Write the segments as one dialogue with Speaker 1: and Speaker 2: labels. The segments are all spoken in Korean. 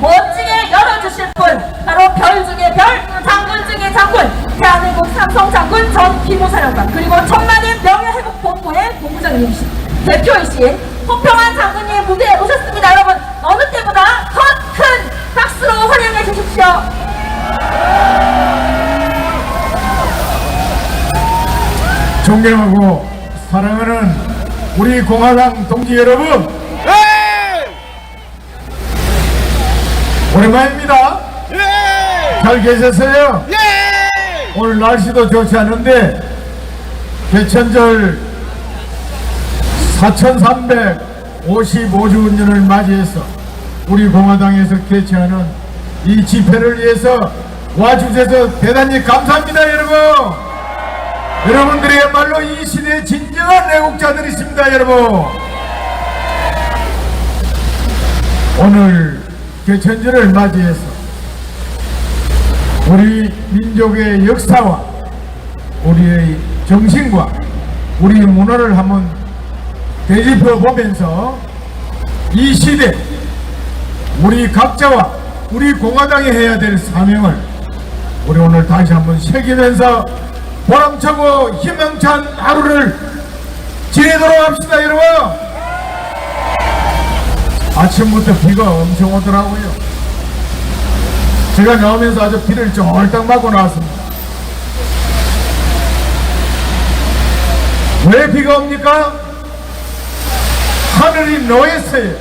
Speaker 1: 멋지게 열어주실 분 바로 별 중에 별, 장군 중에 장군 대한민국 삼성 장군 전 기무사령관 그리고 천만인 명예회복본부의 본부장님이신 대표이신 홍평환 장군님 무대에 오셨습니다 여러분. 어느 때보다 더 큰 박수로 환영해 주십시오.
Speaker 2: 존경하고 사랑하는 우리 공화당 동지 여러분
Speaker 3: 예!
Speaker 2: 오랜만입니다
Speaker 3: 예!
Speaker 2: 잘 계셨어요?
Speaker 3: 예!
Speaker 2: 오늘 날씨도 좋지 않은데 개천절 4355주년을 맞이해서 우리 공화당에서 개최하는 이 집회를 위해서 와주셔서 대단히 감사합니다 여러분 여러분들이야말로 이 시대의 진정한 애국자들이십니다 여러분 오늘 개천절을 맞이해서 우리 민족의 역사와 우리의 정신과 우리 문화를 한번 되짚어 보면서 이 시대 우리 각자와 우리 공화당이 해야 될 사명을 우리 오늘 다시 한번 새기면서 보람차고 희망찬 하루를 지내도록 합시다 여러분 아침부터 비가 엄청 오더라고요. 제가 나오면서 아주 비를 쫄딱 맞고 나왔습니다. 왜 비가 옵니까? 하늘이 노했어요.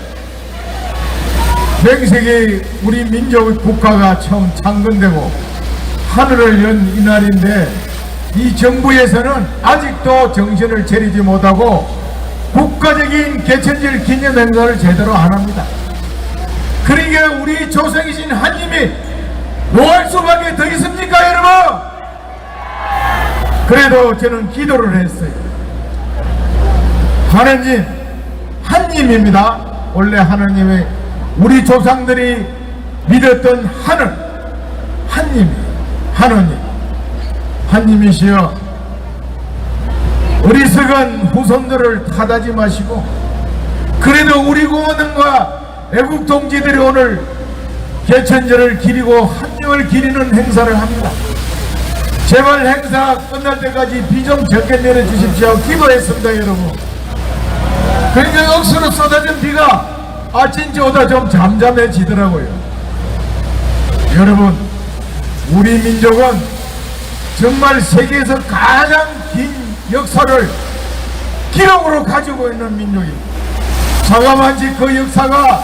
Speaker 2: 명색이 우리 민족의 국가가 처음 창건되고 하늘을 연 이날인데 이 정부에서는 아직도 정신을 차리지 못하고 국가적인 개천절 기념 행사를 제대로 안 합니다. 그러니까 우리 조상이신 하나님이 뭐할 수밖에 더 있습니까 여러분? 그래도 저는 기도를 했어요. 하나님, 하나님입니다. 원래 하나님의 우리 조상들이 믿었던 하늘, 하나님, 하나님, 하나님이시여 어리석은 후손들을 탓하지 마시고 그래도 우리 공원과 애국 동지들이 오늘 개천절을 기리고 한명을 기리는 행사를 합니다. 제발 행사 끝날 때까지 비 좀 적게 내려주십시오. 기도했습니다, 여러분. 그러니까 억수로 쏟아진 비가 아침째 오다 좀 잠잠해지더라고요. 여러분, 우리 민족은 정말 세계에서 가장 긴 역사를 기록으로 가지고 있는 민족입니다. 자가만지 그 역사가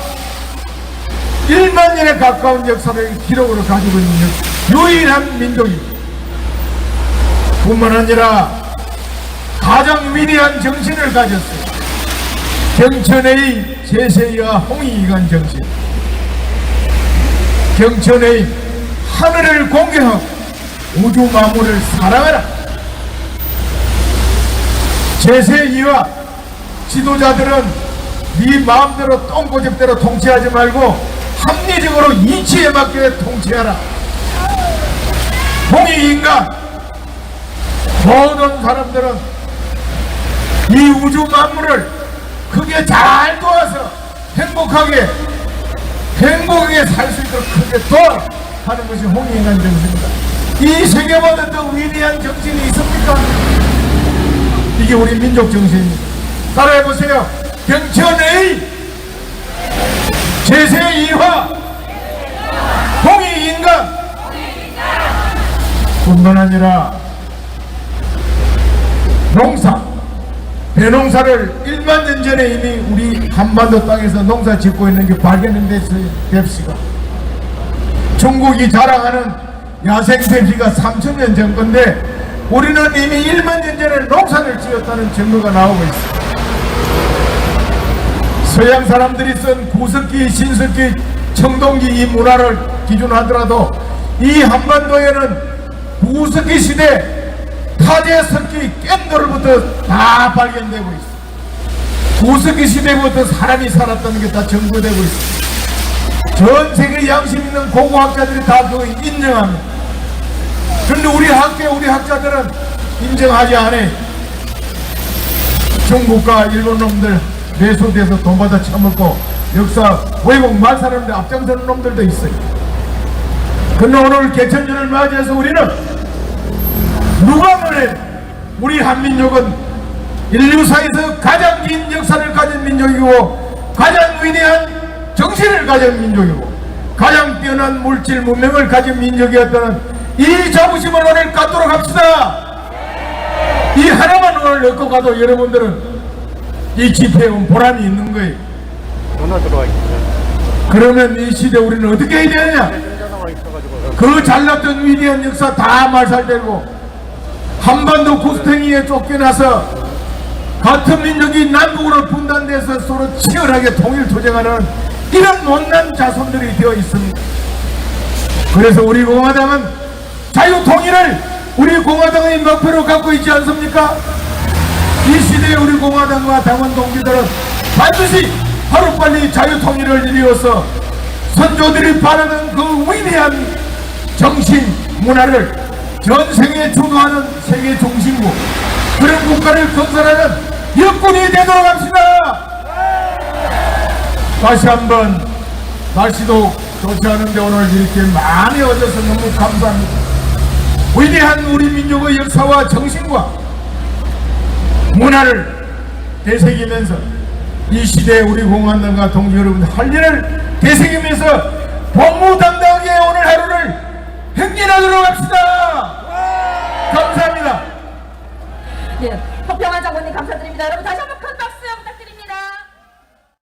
Speaker 2: 1만 년에 가까운 역사를 기록으로 가지고 있는 유일한 민족입니다. 뿐만 아니라 가장 위대한 정신을 가졌어요. 경천의 제세와 홍익이간 정신. 경천의 하늘을 공개하고 우주 만물을 사랑하라. 제세이와 지도자들은 네 마음대로 똥꼬집대로 통치하지 말고 합리적으로 이치에 맞게 통치하라. 홍익인간 모든 사람들은 이 우주 만물을 크게 잘 도와서 행복하게 행복하게 살 수 있도록 크게 도와라 하는 것이 홍익인간 정신입니다. 이 세계보다 더 위대한 정신이 있습니까? 이게 우리 민족 정신입니다. 따라해 보세요. 경천의 제세 이화. 홍익인간. 뿐만 아니라 농사. 배농사를 1만 년 전에 이미 우리 한반도 땅에서 농사 짓고 있는 게 발견됐어요. 뎁시가. 중국이 자랑하는 야생 뎁시가 3천 년 전 건데 우리는 이미 1만 년 전에 농사를 지었다는 증거가 나오고 있어요 서양 사람들이 쓴 구석기, 신석기, 청동기 이 문화를 기준하더라도 이 한반도에는 구석기 시대 타제석기 깬돌부터 다 발견되고 있어. 구석기 시대부터 사람이 살았다는 게 다 증거되고 있어. 전 세계 양심 있는 고고학자들이 다 그거 인정합니다. 그런데 우리 학자들은 인정하지 않아. 중국과 일본 놈들 매수돼서 돈 받아 처먹고 역사 왜곡 말살하는데 앞장서는 놈들도 있어요. 근데 오늘 개천절을 맞이해서 우리는 누가 뭐래 우리 한민족은 인류사에서 가장 긴 역사를 가진 민족이고 가장 위대한 정신을 가진 민족이고 가장 뛰어난 물질 문명을 가진 민족이었다는 이 자부심을 오늘 갖도록 합시다. 이 하나만 오늘 얻고 가도 여러분들은 이 집회에 온 보람이 있는 거예요.
Speaker 3: 전화 들어와 있어.
Speaker 2: 그러면 이 시대 우리는 어떻게 해야 되느냐? 그 잘났던 위대한 역사 다 말살되고 한반도 구스탱이에 쫓겨나서 같은 민족이 남북으로 분단돼서 서로 치열하게 통일 투쟁하는 이런 못난 자손들이 되어 있습니다. 그래서 우리 공화당은 자유 통일을 우리 공화당의 목표로 갖고 있지 않습니까? 이 시대에 우리 공화당과 당원 동지들은 반드시 하루빨리 자유 통일을 이루어서 선조들이 바라는 그 위대한 정신 문화를 전 세계에 주도하는 세계 중심국 그런 국가를 건설하는 여건이 되도록 합시다. 다시 한번 날씨도 좋지 않은데 오늘 이렇게 많이 얻어서 너무 감사합니다. 위대한 우리 민족의 역사와 정신과 문화를 되새기면서 이 시대에 우리 공화당과 동지 여러분들 할 일을 되새기면서 법무당당하게 오늘 하루를 행진하도록 합시다. 감사합니다.
Speaker 1: 예, 허평한 장군님 감사드립니다. 여러분 다시